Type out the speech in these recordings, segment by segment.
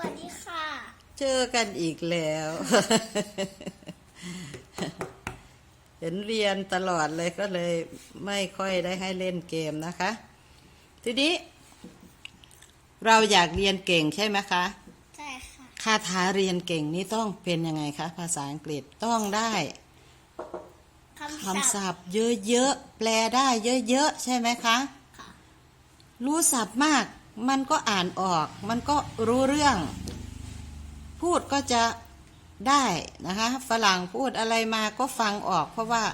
วัสดีค่ะ เจอกันอีกแล้ว เห็นเรียนตลอดเลยก็เลยไม่ค่อยได้ให้เล่นเกมนะคะ ทีนี้ เราอยากเรียนเก่งใช่ไหมคะ ใช่ค่ะ คาถาเรียนเก่งนี่ต้องเป็นยังไงคะ ภาษาอังกฤษต้องได้คำคำศัพท์ศัพท์เยอะๆ แปลได้เยอะๆ ใช่ไหมคะค่ะรู้ศัพท์มาก มันก็อ่านออก มันก็รู้เรื่อง พูดก็จะได้นะคะฝรั่งพูดอะไรมาก็ฟังออก เพราะว่า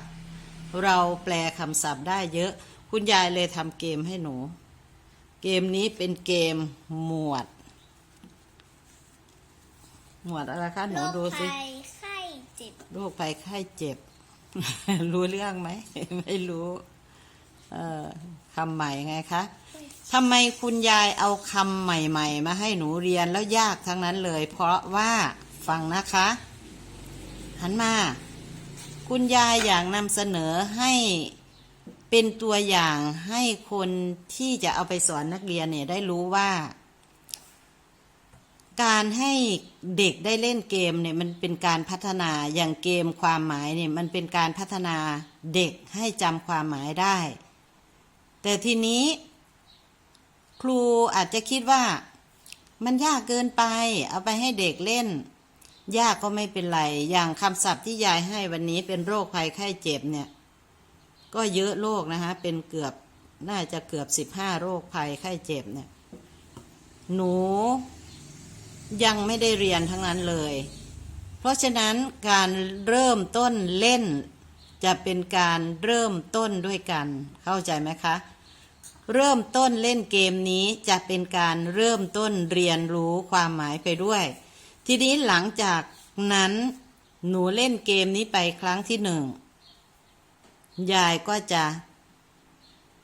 เราแปลคำศัพท์ได้เยอะ คุณยายเลยทำเกมให้หนู เกมนี้เป็นเกมหมวด หมวดอะไรคะหโรนูคดูสิภัยไข้เจ็บโรคภัยไข้เจ็บ รู้เรื่องไหม ไม่รู้ เออคำใหม่ไงคะทำไมคุณยายเอาคำใหม่ ๆ มาให้หนูเรียนแล้วยากทั้งนั้นเลย เพราะว่าฟังนะคะหันมา คุณยายอยากนำเสนอให้เป็นตัวอย่างให้คนที่จะเอาไปสอนนักเรียนเนี่ยได้รู้ว่า การให้เด็กได้เล่นเกมเนี่ยมันเป็นการพัฒนาอย่างเกมความหมายเนี่ยมันเป็นการพัฒนาเด็กให้จำความหมายได้ แต่ทีนี้ ครูอาจจะคิดว่า มันยากเกินไป เอาไปให้เด็กเล่น ยากก็ไม่เป็นไร อย่างคำศัพท์ที่ยายให้วันนี้เป็นโรคภัยไข้เจ็บเนี่ย ก็เยอะโรคนะคะเป็นเกือบน่าจะเกือบสิบห้าโรคภัยไข้เจ็บเนี่ย หนูยังไม่ได้เรียนทั้งนั้นเลย เพราะฉะนั้นการเริ่มต้นเล่น จะเป็นการเริ่มต้นด้วยกัน เข้าใจไหมคะ เริ่มต้นเล่นเกมนี้จะเป็นการเริ่มต้นเรียนรู้ความหมายไปด้วย ทีนี้หลังจากนั้นหนูเล่นเกมนี้ไปครั้งที่หนึ่งยายก็จะ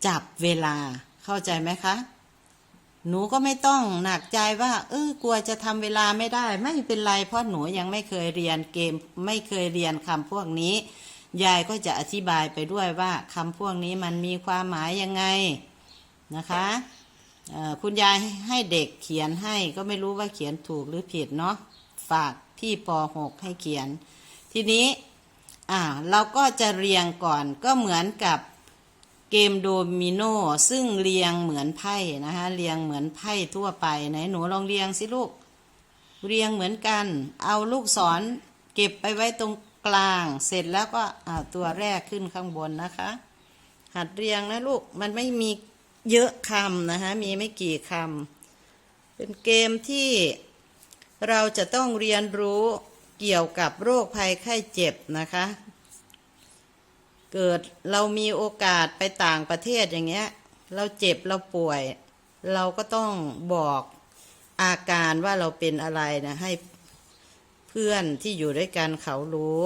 จับเวลาเข้าใจไหมคะ หนูก็ไม่ต้องหนักใจว่า เออกลัวจะทำเวลาไม่ได้ ไม่เป็นไร เพราะหนูยังไม่เคยเรียนเกม ไม่เคยเรียนคำพวกนี้ ยายก็จะอธิบายไปด้วยว่าคำพวกนี้มันมีความหมายยังไง นะคะคุณยายให้เด็กเขียนให้ก็ไม่รู้ว่าเขียนถูกหรือผิดเนาะฝากพี่ป .6 ให้เขียน ทีนี้อ่าเราก็จะเรียงก่อนก็เหมือนกับเกมโดมิโนซึ่งเรียงเหมือนไพ่นะคะเรียงเหมือนไพ่ทั่วไปไหนหนูลองเรียงสิลูก เรียงเหมือนกัน เอาลูกศรเก็บไปไว้ตรงกลาง เสร็จแล้วก็เอาตัวแรกขึ้นข้างบนนะคะ หัดเรียงนะลูกมันไม่มี เยอะคำนะคะมีไม่กี่คำเป็นเกมที่เราจะต้องเรียนรู้เกี่ยวกับโรคภัยไข้เจ็บนะคะ เกิดเรามีโอกาสไปต่างประเทศอย่างเงี้ย เราเจ็บเราป่วย เราก็ต้องบอกอาการว่าเราเป็นอะไรนะให้เพื่อนที่อยู่ด้วยกันเขารู้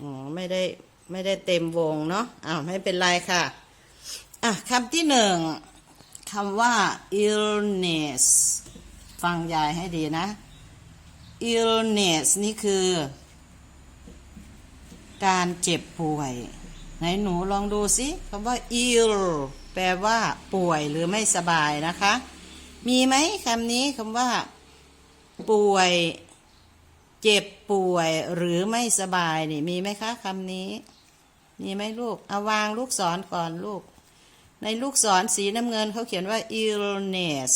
อ๋อ ไม่ได้ ไม่ได้เต็มวงเนาะอ้าวไม่เป็นไรค่ะอะคำที่หนึ่งคำว่า illness ฟังยายให้ดีนะ illness นี่คือ การเจ็บป่วย ไหนหนูลองดูสิคำว่า ill แปลว่าป่วยหรือไม่สบายนะคะ มีไหมคำนี้คำว่า ป่วย เจ็บป่วยหรือไม่สบายนี่มีไหมคะคำนี้ มีไหมลูก เอาวางลูกศรก่อนลูก ในลูกศรสีน้ำเงินเขาเขียนว่า illness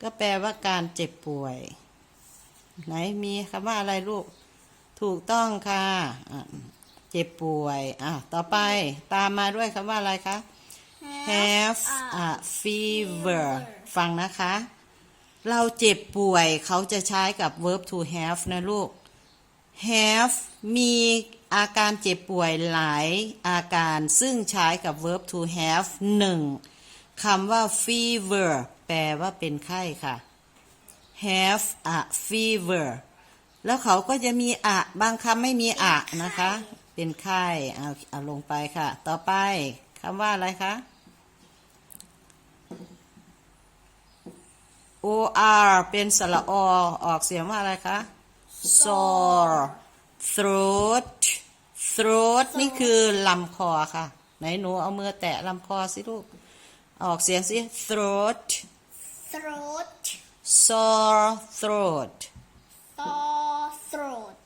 ก็แปลว่าการเจ็บป่วย ไหนมีคำว่าอะไรลูก ถูกต้องค่ะอะเจ็บป่วย อะ ต่อไปตามมาด้วยคำว่าอะไรคะ have a fever ฟังนะคะ เราเจ็บป่วยเขาจะใช้กับ verb to have นะลูก have มี อาการเจ็บป่วยหลายอาการซึ่งใช้กับ verb to have หนึ่งคำว่า fever แปลว่าเป็นไข้ค่ะ have a fever แล้วเขาก็จะมีอะ บางคำไม่มีอะนะคะ เป็นไข้เอาเอาลงไปค่ะ ต่อไปคำว่าอะไรคะ or เป็นสระอออกเสียงว่าอะไรคะ sore throat throat นี่คือลำคอค่ะ ไหนหนูเอามือแตะลำคอสิลูก ออกเสียงสิ throat throat sore throat sore throat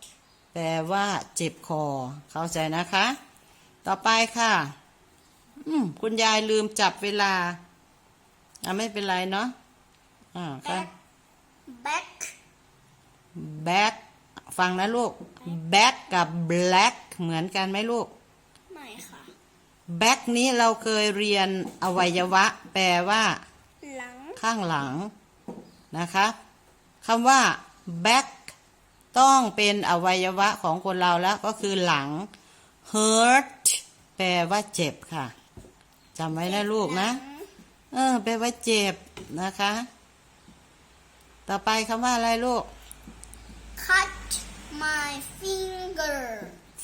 แปลว่าเจ็บคอ เข้าใจนะคะ ต่อไปค่ะ อืมคุณยายลืมจับเวลา อะไม่เป็นไรเนาะ อ่าค่ะ back back ฟังนะลูก back กับ black เหมือนกันไหมลูก ไม่ค่ะ back นี้เราเคยเรียนอวัยวะ แปลว่า หลัง ข้างหลังนะคะคำว่า back ต้องเป็นอวัยวะของคนเราแล้วก็คือหลัง hurt แปลว่าเจ็บค่ะจำไว้นะลูกนะ เออ แปลว่าเจ็บนะคะ ต่อไปคำว่าอะไรลูก cut my finger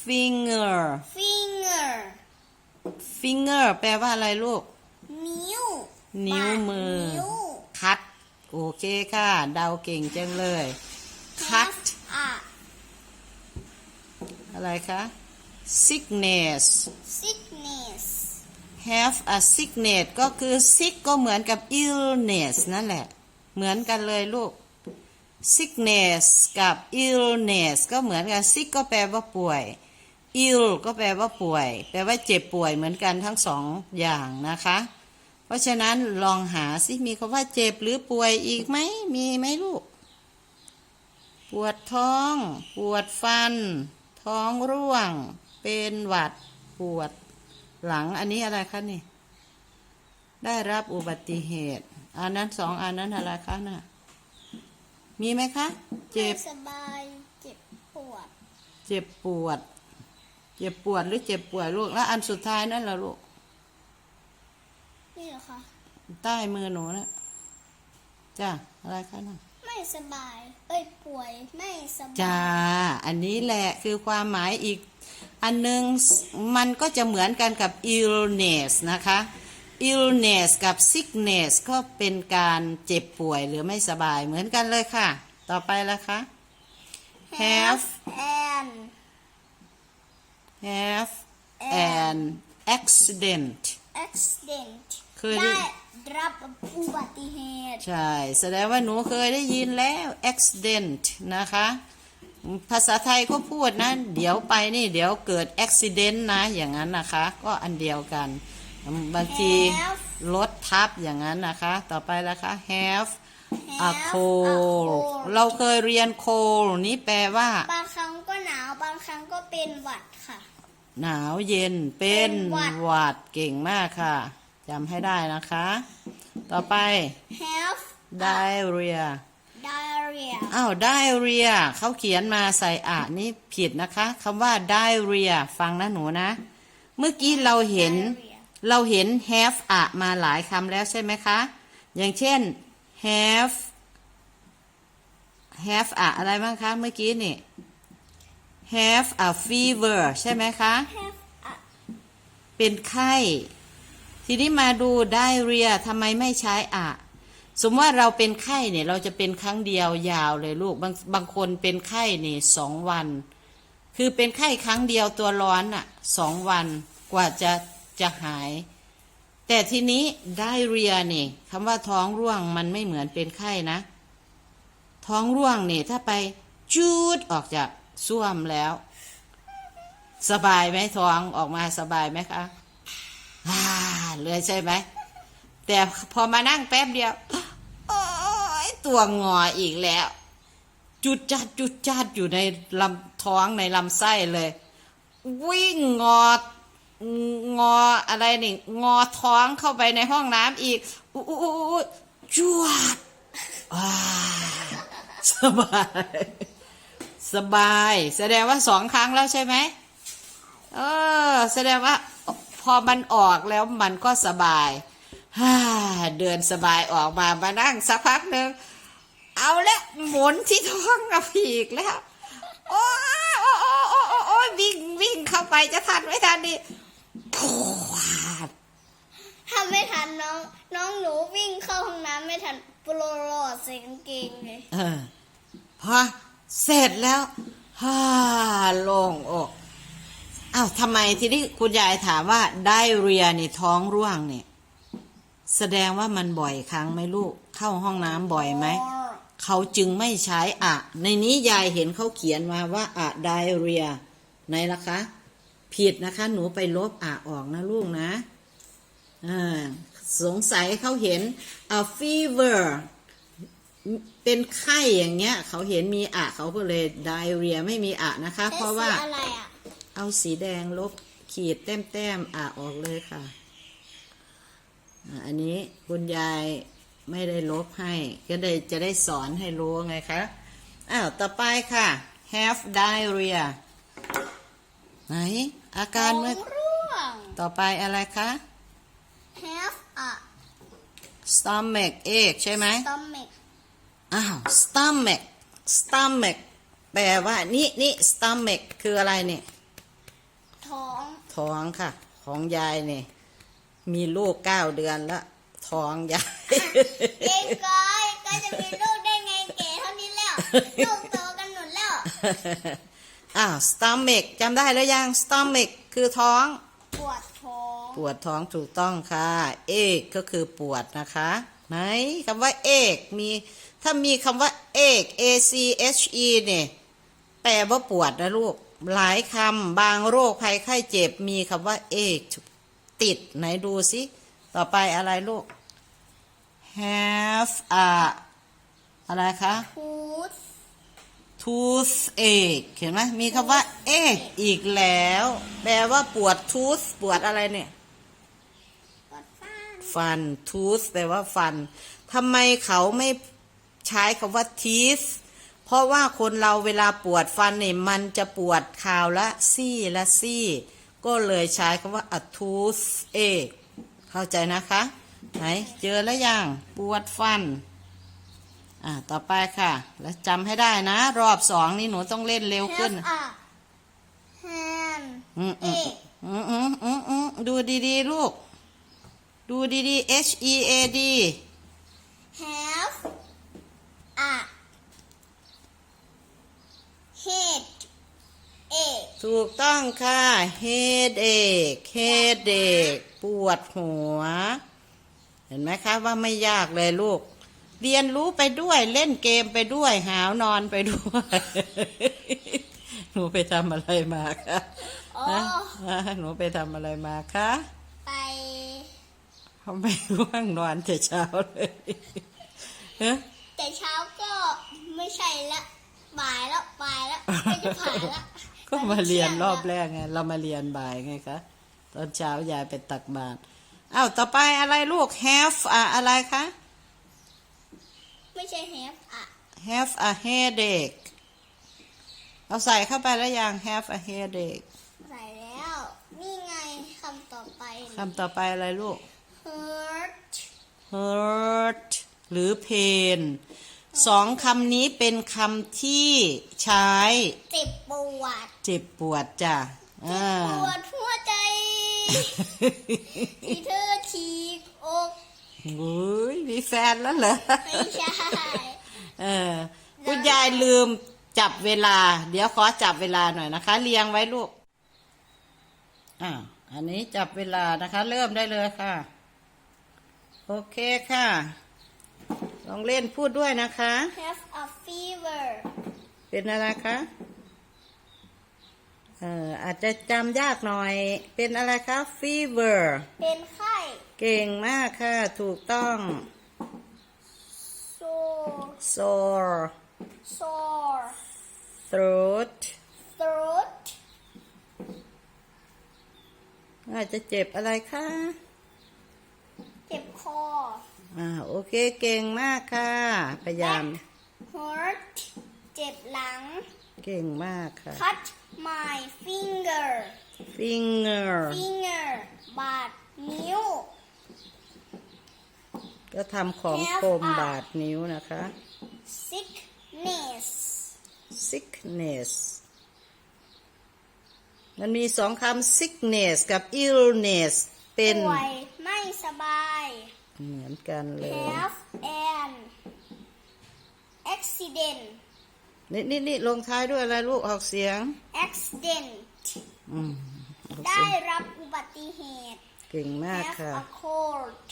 finger finger finger แปลว่าอะไรลูก นิ้ว นิ้วมือนิ้ว cut โอเคค่ะ เดาเก่งจังเลย cut อะอะไรคะ sickness sickness have a sickness ก็คือ sick ก็เหมือนกับ illness นั่นแหละ เหมือนกันเลยลูก sickness กับ illness ก็เหมือนกัน sick ก็แปลว่าป่วย ill ก็แปลว่าป่วย แปลว่าเจ็บป่วยเหมือนกันทั้งสองอย่างนะคะ เพราะฉะนั้นลองหาสิมีคำว่าเจ็บหรือป่วยอีกไหมมีไหมลูก ปวดท้อง ปวดฟัน ท้องร่วง เป็นหวัด ปวด หลังอันนี้อะไรคะนี่ ได้รับอุบัติเหตุ อันนั้นสองอันนั้นอะไรคะน่ะมีไหมคะ เจ็บไม่สบาย เจ็บปวด เจ็บปวด เจ็บปวดหรือเจ็บป่วยลูก แล้วอันสุดท้ายนั่นล่ะลูก นี่เหรอคะ ใต้มือหนูนะจ้ะอะไรคะน่ะไม่สบาย เอ้ยป่วย ไม่สบาย จ้า อันนี้แหละคือความหมายอีก อันหนึงมันก็จะเหมือนกันกับ illness นะคะ illness กับ sickness ก็เป็นการเจ็บป่วยหรือไม่สบายเหมือนกันเลยค่ะ ต่อไปละคะ have and have an accident accident เคยได้ได้รับอุบัติเหตุ ใช่ แสดงว่าหนูเคยได้ยินแล้ว accident นะคะ ภาษาไทยก็พูดนะ เดี๋ยวไปนี่เดี๋ยวเกิด accident นะ อย่างนั้นนะคะ ก็อันเดียวกัน บางที Have รถทับอย่างนั้นนะคะ ต่อไปละคะ have a Have a cold cold เราเคยเรียน cold นี้แปลว่า บางครั้งก็หนาวบางครั้งก็เป็นหวัดค่ะ หนาวเย็นเป็นเป็นหวัดหวัดเก่งมากค่ะจำให้ได้นะคะ ต่อไป have diarrhea diarrhea อ้าว diarrhea เขาเขียนมาใส่อะนี่ผิดนะคะคำว่า diarrhea ฟังนะหนูนะ เมื่อกี้เราเห็น diarrhea เราเห็น have อะมาหลายคำแล้วใช่ไหมคะ อย่างเช่น have have อะอะไรบ้างคะ เมื่อกี้นี่ have a fever ใช่ไหมคะ have a เป็นไข้ ทีนี้มาดู diarrhea ทำไมไม่ใช้อะ สมมติว่าเราเป็นไข้เนี่ยเราจะเป็นครั้งเดียวยาวเลยลูก บางบางคนเป็นไข้นี่สองวัน คือเป็นไข้ครั้งเดียวตัวร้อนอะสองวันกว่าจะจะหาย แต่ทีนี้ไดเรียนี่คำว่าท้องร่วงมันไม่เหมือนเป็นไข้นะ ท้องร่วงนี่ถ้าไปจูดออกจาก ส้วมแล้ว สบายไหมท้องออกมาสบายไหมคะอ่าเลยใช่ไหม แต่พอมานั่งแป๊บเดียวโอ้ยตัวงออีกแล้ว จุดจัดจุดจัดอยู่ในลำท้องในลำไส้เลย วิ่งงองออะไรนี่งอท้องเข้าไปในห้องน้ำอีกอู้อู้จวดอ่าสบาย สบาย แสดงว่าสองครั้งแล้วใช่ไหมเออ แสดงว่าพอมันออกแล้วมันก็สบายฮ่าเดินสบายออกมามานั่งสักพักหนึ่งเอาละหมุนที่ท้องกับผีกแล้ว โอ้ยโอ้ยโอ้ยโอ้ยโอ้ยโอ้ยวิ่งวิ่งเข้าไปจะทันไม่ทันดิพวดถ้าไม่ทันน้อง น้องหนูวิ่งเข้าห้องน้ำไม่ทันโปรโลดใส่กางเกงเลยเออพอ เสร็จแล้วฮ่าโล่งอกอ้าวทำไมทีนี้คุณยายถามว่าได้เรียนี่ท้องร่วงเนี่ย แสดงว่ามันบ่อยครั้งไหมลูก เข้าห้องน้ำบ่อยไหม เขาจึงไม่ใช้อะ ในนี้ยายเห็นเขาเขียนมาว่าอะไดเรียไหนล่ะคะ ผิดนะคะ หนูไปลบอะออกนะลูกนะอ่าสงสัยเขาเห็น a fever เป็นไข้อย่างเงี้ย เขาเห็นมีอะเขาก็เลย diarrhea ไม่มีอะนะคะ เพราะว่าใช้สีอะไรอะเอาสีแดงลบขีดแต้มแต้มๆอะออกเลยค่ะอะ อันนี้คุณยายไม่ได้ลบให้ ก็ได้จะได้สอนให้รู้ไงคะ อ้าว ต่อไปค่ะ have diarrhea ไหน อาการเมื่อท้องร่วงต่อไปอะไรคะ have a stomach ache ใช่ไหม stomach อ้าว stomach stomach แปลว่า นี่นี่ stomach คืออะไรเนี่ย ท้อง ท้องค่ะ ของยายเนี่ย มีลูกเก้าเดือนแล้ว ท้องยายเด็กก้อยก็จะมีลูกได้ไงเก๋เท่านี้แล้ว ลูกโตกันหมดแล้ว อ้าว stomach จำได้แล้วยัง stomach คือท้อง ปวดท้อง ปวดท้องถูกต้องค่ะ ache ก็คือปวดนะคะ ไหนคำว่า ache มี ถ้ามีคำว่า ache a c h e เนี่ยแปลว่าปวดนะลูก หลายคำบางโรคภัยไข้เจ็บมีคำว่า ache ติดไหนดูสิ ต่อไปอะไรลูก have a อะไรคะพูด toothache เห็นไหมมีคำว่า ache อีกแล้ว แปลว่าปวด tooth ปวดอะไรเนี่ยปวดฟันฟัน tooth แปลว่าฟันทำไมเขาไม่ ใช้คำว่า teeth เพราะว่าคนเราเวลาปวดฟันเนี่ยมันจะปวดคราวละซี่ละซี่ ก็เลยใช้คำว่า a toothache เข้าใจนะคะ ไหน เจอแล้วยังปวดฟัน อ่า ต่อไปค่ะ แล้วจำให้ได้นะ รอบสองนี่หนูต้องเล่นเร็วขึ้น have a hand อืมอืม ache อืมอืมอืมอืมดูดีๆ ลูก ดูดีๆ H E A D have a head ache ถูกต้องค่ะ headache headache ปวดหัว เห็นไหมคะว่าไม่ยากเลยลูก เรียนรู้ไปด้วยเล่นเกมไปด้วย หาวนอนไปด้วย หนูไปทำอะไรมาคะอ๋อฮะหนูไปทำอะไรมาคะไปทำไมร่วงนอนแต่เช้าเลยฮะ แต่เช้าก็ไม่ใช่ละบ่ายแล้วบ่ายแล้วไม่จะผ่านละก็มาเรียนรอบแรกแรกไง เรามาเรียนบ่ายไงคะตอนเช้ายายไปตักบาตรอ้าวต่อไปอะไรลูก have อะอะไรคะ ไม่ใช่ have a have a headache เอาใส่เข้าไปแล้วยัง have a headache ใส่แล้ว นี่ไงคำต่อไปคำต่อไปอะไรลูก hurt hurt หรือ pain สองคำนี้เป็นคำที่ใช้เจ็บปวดเจ็บปวดจ้ะอ่าปวดหัวใจที่เธอฉีกอกโอ้ยมีแฟนแล้วเหรอไม่ใช่เออคุณยายลืมจับเวลา เดี๋ยวขอจับเวลาหน่อยนะคะ เรียงไว้ลูกอ่าอันนี้จับเวลานะคะ เริ่มได้เลยค่ะ โอเคค่ะ ลองเล่นพูดด้วยนะคะ have a fever เป็นอะไรคะ เอออาจจะจำยากหน่อย เป็นอะไรคะ fever เป็นไข้ เก่งมากค่ะ ถูกต้อง sore sore sore throat throat อาจจะเจ็บอะไรคะ เจ็บคอ อ่าโอเคเก่งมากค่ะ พยายาม hurt เจ็บหลัง เก่งมากค่ะ cut my finger finger finger บาดนิ้ว ก็ทำของคมบาดนิ้วนะคะ sickness sickness มันมีสองคำ sickness กับ illness เป็นป่วยไม่สบาย เหมือนกันเลย have an accident นี่นี่นี่ลงท้ายด้วยอะไรลูกออกเสียง accident อืมโอเคได้รับอุบัติเหตุ เก่งมาก have ค่ะ a cold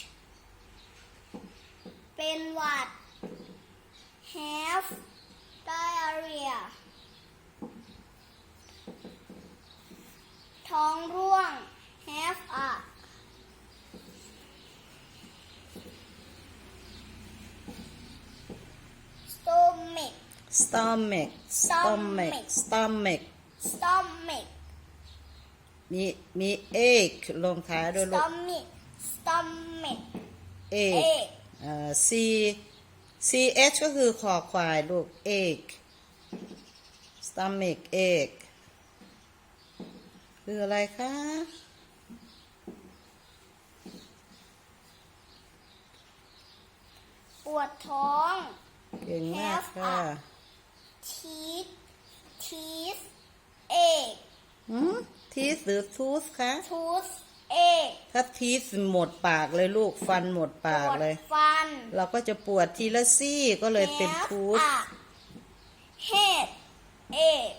เป็นหวัด have diarrhea ท้องร่วง have a stomach stomach stomach stomach stomach มีมี egg ลงท้ายด้วยลูก stomach stomach egg egg เอ่อ c c h ก็คือคอควายลูก egg stomach egg คืออะไรคะปวดท้อง เก่งมากค่ะ teeth teeth egg หืม teeth หรือ tooth คะ tooth egg ถ้า teeth หมดปากเลยลูกฟันหมดปากปวดเลย ฟัน เราก็จะปวดทีละซี่ก็เลยเป็น Have tooth a head egg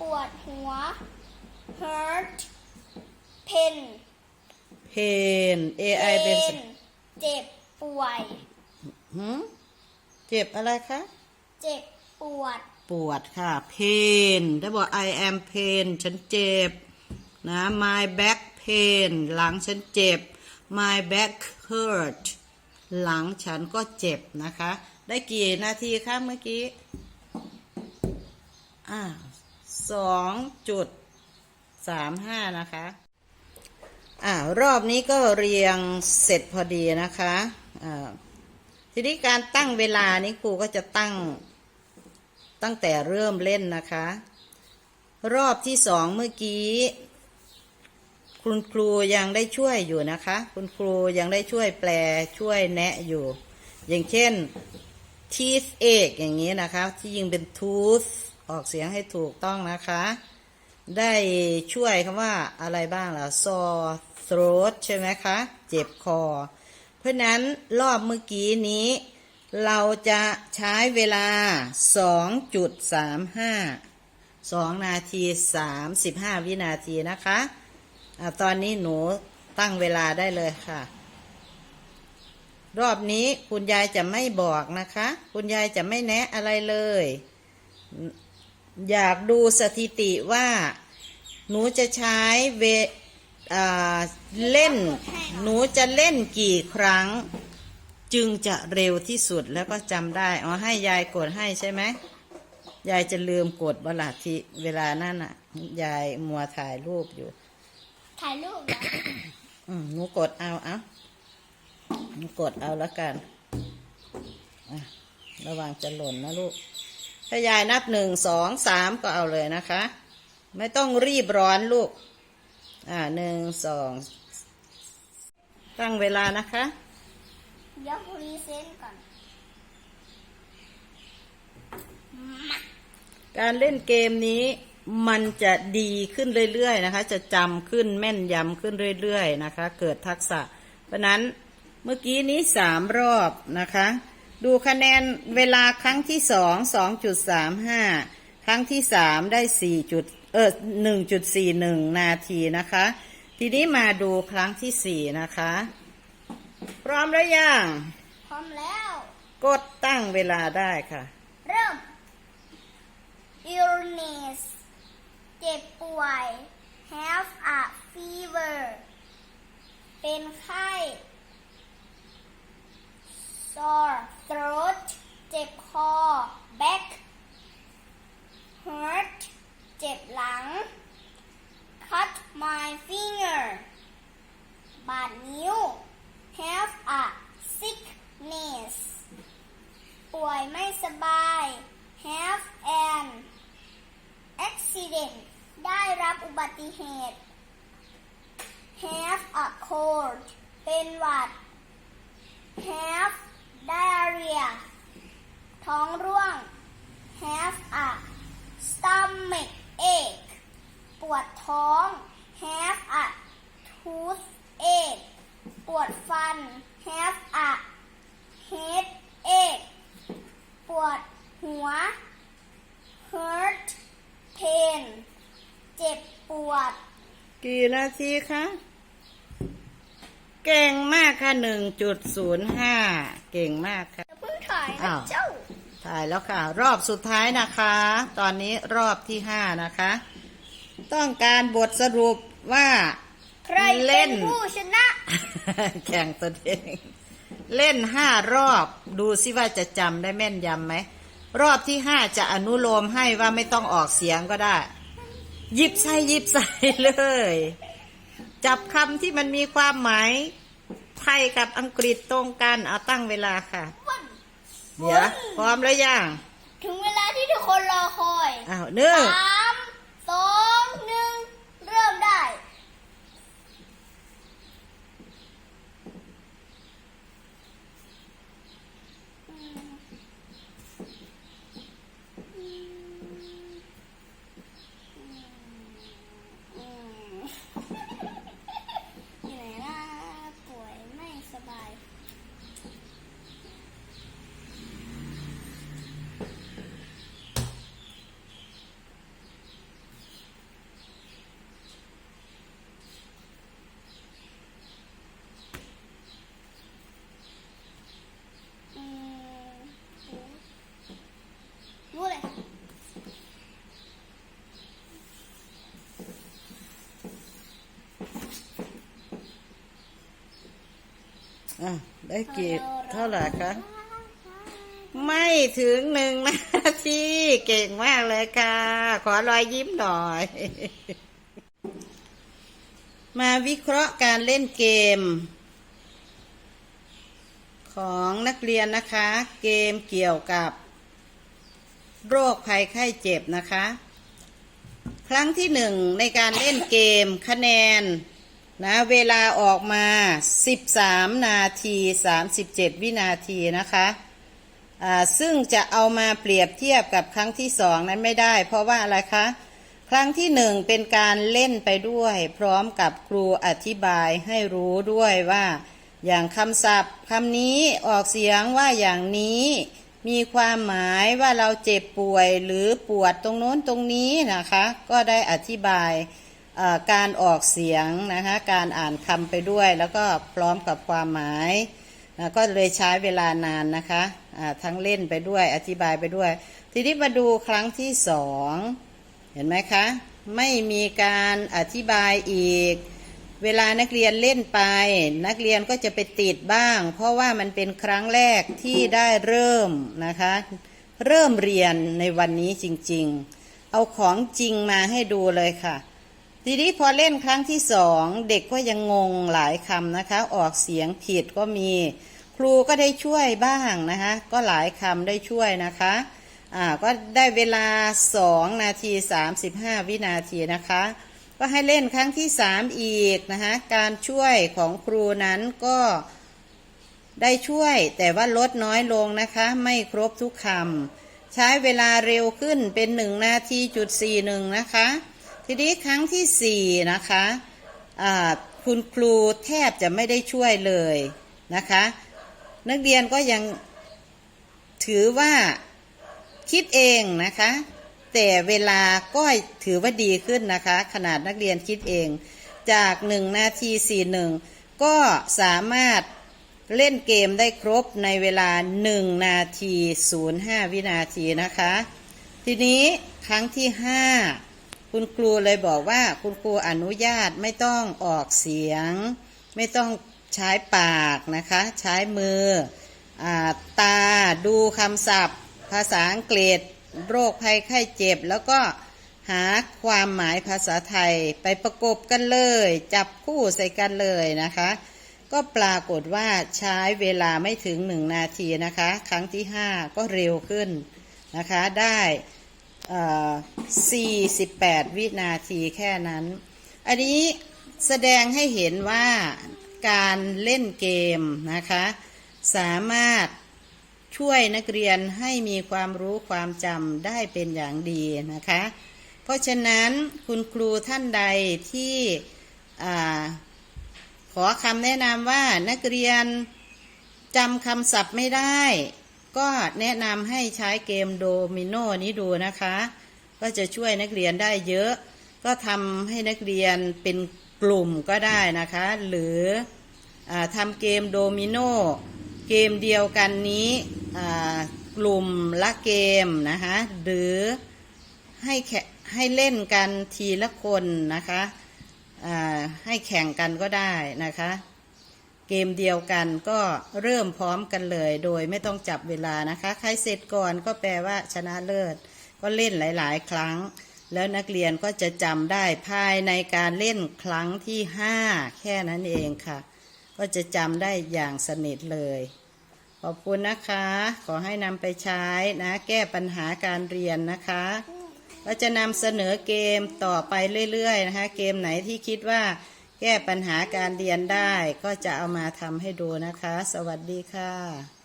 ปวดหัว hurt pain pain a i เป็น pain เจ็บป่วย หืม เจ็บอะไรคะ เจ็บปวด ปวดค่ะ pain ถ้าบอก I am pain ฉันเจ็บ นะ my back pain หลังฉันเจ็บ my back hurt หลังฉันก็เจ็บนะคะ ได้กี่นาทีคะเมื่อกี้อ่าสองจุดสามห้านะคะอ่ารอบนี้ก็เรียงเสร็จพอดีนะคะอ่า ทีนี้การตั้งเวลานี้ครูก็จะตั้งตั้งแต่เริ่มเล่นนะคะ รอบที่สองเมื่อกี้คุณครูยังได้ช่วยอยู่นะคะ คุณครูยังได้ช่วยแปลช่วยแนะอยู่ อย่างเช่น teeth ache อย่างนี้นะคะ ที่ยิงเป็น tooth ออกเสียงให้ถูกต้องนะคะ ได้ช่วยคำว่าอะไรบ้างล่ะ sore throat ใช่ไหมคะ เจ็บคอ เพราะนั้นรอบเมื่อกี้นี้ เราจะใช้เวลา 2.35 2 นาที 35 วินาทีนะคะอะตอนนี้หนูตั้งเวลาได้เลยค่ะ รอบนี้คุณยายจะไม่บอกนะคะ คุณยายจะไม่แนะอะไรเลย อยากดูสถิติว่า หนูจะใช้เว เล่นหนูจะเล่นกี่ครั้ง จึงจะเร็วที่สุดแล้วก็จำได้อ๋อให้ยายกดให้ใช่ไหมยายจะลืมกดเวลาที่เวลานั่นอะ ยายมัวถ่ายรูปอยู่ ถ่ายรูปเหรออืมหนูกดเอาเอาหนูกดเอาแล้วกันอะระวังจะหล่นนะลูก ถ้ายายนับหนึ่งสองสามก็เอาเลยนะคะ ไม่ต้องรีบร้อนลูก อ่าหนึ่งสองตั้งเวลานะคะ เดี๋ยวคุรีเซนก่อนการเล่นเกมนี้มันจะดีขึ้นเรื่อยๆนะคะ จะจำขึ้นแม่นยำขึ้นเรื่อยๆนะคะ เกิดทักษะ เพราะนั้นเมื่อกี้นี้สามรอบนะคะ ดูคะแนนเวลาครั้งที่สองสองจุดสามห้าครั้งที่สามได้สี่จุด เออหนึ่งจุดสี่หนึ่งนาทีนะคะ ทีนี้มาดูครั้งที่สี่นะคะ พร้อมแล้วยัง พร้อมแล้ว กดตั้งเวลาได้ค่ะ เริ่ม illness เจ็บป่วย have a fever เป็นไข้ sore throat เจ็บคอ back hurt เจ็บหลัง cut my finger บาดนิ้ว have a sickness ป่วยไม่สบาย have an accident ได้รับอุบัติเหตุ have a cold เป็นหวัด have diarrhea ท้องร่วง have a stomach ache ปวดท้อง have a toothache ปวดฟัน have a headache ปวดหัว hurt pain เจ็บปวด กี่นาทีคะ เก่งมากค่ะหนึ่งจุดศูนย์ห้า เก่งมากค่ะอย่าเพิ่งถ่ายนะอ้าว เจ้า ถ่ายแล้วค่ะ รอบสุดท้ายนะคะ ตอนนี้รอบที่ห้านะคะ ต้องการบทสรุปว่าใครเล่เป็นนผู้ชนะ แข่งตัวเอง เล่นห้ารอบดูซิว่าจะจำได้แม่นยำไหม รอบที่ห้าจะอนุโลมให้ว่าไม่ต้องออกเสียงก็ได้ หยิบใส่หยิบใส่เลย จับคำที่มันมีความหมายไทยกับอังกฤษตรงกันเอาตั้งเวลาค่ะวัน เดี๋ยวพร้อมแล้วยังถึงเวลาที่ทุกคนรอคอยอ้าวหนึ่งสามสองหนึ่งเริ่มได้ อยู่ไหนล่ะป่วยไม่สบาย อืมรู้เลย อะได้กี่เท่าไหร่คะไม่ถึงหนึ่งนาทีเก่งมากเลยค่ะ ขอรอยยิ้มหน่อย มาวิเคราะห์การเล่นเกม ของนักเรียนนะคะ เกมเกี่ยวกับ โรคภัยไข้เจ็บนะคะ ครั้งที่หนึ่งในการเล่นเกมคะแนน นะเวลาออกมา 13 นาที 37 วินาทีนะคะซึ่งจะเอามาเปรียบเทียบกับครั้งที่สองนั้นไม่ได้ เพราะว่าอะไรคะ ครั้งที่หนึ่งเป็นการเล่นไปด้วย พร้อมกับครูอธิบายให้รู้ด้วยว่า อย่างคำศัพท์คำนี้ออกเสียงว่าอย่างนี้ มีความหมายว่าเราเจ็บป่วยหรือปวดตรงโน้นตรงนี้นะคะ ก็ได้อธิบาย การออกเสียงนะคะการอ่านคำไปด้วย แล้วก็พร้อมกับความหมายนะก็เลยใช้เวลานานนะคะทั้งเล่นไปด้วยอธิบายไปด้วย ทีนี้มาดูครั้งที่สองเห็นไหมคะ ไม่มีการอธิบายอีก เวลานักเรียนเล่นไป นักเรียนก็จะไปติดบ้าง เพราะว่ามันเป็นครั้งแรกที่ได้เริ่มนะคะ เริ่มเรียนในวันนี้จริงๆ เอาของจริงมาให้ดูเลยค่ะ ทีนี้พอเล่นครั้งที่สองเด็กก็ยังงงหลายคำนะคะ ออกเสียงผิดก็มี ครูก็ได้ช่วยบ้างนะคะ ก็หลายคำได้ช่วยนะคะอ่าก็ได้เวลาสองนาทีสามสิบห้าวินาทีนะคะ ก็ให้เล่นครั้งที่สามอีกนะคะการช่วยของครูนั้นก็ได้ช่วยแต่ว่าลดน้อยลงนะคะ ไม่ครบทุกคำใช้เวลาเร็วขึ้นเป็นหนึ่งนาทีจุดสี่หนึ่งนะคะ ทีนี้ครั้งที่สี่นะคะคุณครูแทบจะไม่ได้ช่วยเลยนะคะ นักเรียนก็ยังถือว่าคิดเองนะคะ แต่เวลาก็ถือว่าดีขึ้นนะคะ ขนาดนักเรียนคิดเอง จากหนึ่งนาทีสี่หนึ่งก็สามารถเล่นเกมได้ครบในเวลาหนึ่งนาทีศูนย์ห้าวินาทีนะคะ ทีนี้ครั้งที่ห้า คุณครูเลยบอกว่าคุณครูอนุญาตไม่ต้องออกเสียง ไม่ต้องใช้ปากนะคะ ใช้มืออตาดูคำศัพท์ ภาษาอังกฤษ โรคภัยไข้เจ็บ แล้วก็หาความหมายภาษาไทยไปประกบกันเลย จับคู่ใส่กันเลยนะคะ ก็ปรากฏว่าใช้เวลาไม่ถึงหนึ่งนาทีนะคะ ครั้งที่ห้าก็เร็วขึ้นนะคะได้ 48 วินาทีแค่นั้น อันนี้แสดงให้เห็นว่าการเล่นเกมนะคะ สามารถช่วยนักเรียนให้มีความรู้ความจำได้เป็นอย่างดีนะคะ เพราะฉะนั้นคุณครูท่านใดที่ขอคำแนะนำว่านักเรียนจำคำศัพท์ไม่ได้ ก็แนะนำให้ใช้เกมโดมิโนนี้ดูนะคะ ก็จะช่วยนักเรียนได้เยอะ ก็ทำให้นักเรียนเป็นกลุ่มก็ได้นะคะ หรืออทำเกมโดมิโนเกมเดียวกันนี้กลุ่มละเกมนะคะหรือให้แให้เล่นกันทีละคนนะคะให้แข่งกันก็ได้นะคะ เกมเดียวกันก็เริ่มพร้อมกันเลย โดยไม่ต้องจับเวลานะคะ ใครเสร็จก่อนก็แปลว่าชนะเลิศ ก็เล่นหลาย ๆ ครั้ง แล้วนักเรียนก็จะจำได้ภายในการเล่นครั้งที่ห้าแค่นั้นเองค่ะ ก็จะจำได้อย่างสนิทเลย ขอบคุณนะคะ ขอให้นำไปใช้นะ แก้ปัญหาการเรียนนะคะก็จะนำเสนอเกมต่อไปเรื่อย ๆ นะคะ เกมไหนที่คิดว่า แก้ปัญหาการเรียนได้ก็จะเอามาทำให้ดูนะคะ สวัสดีค่ะ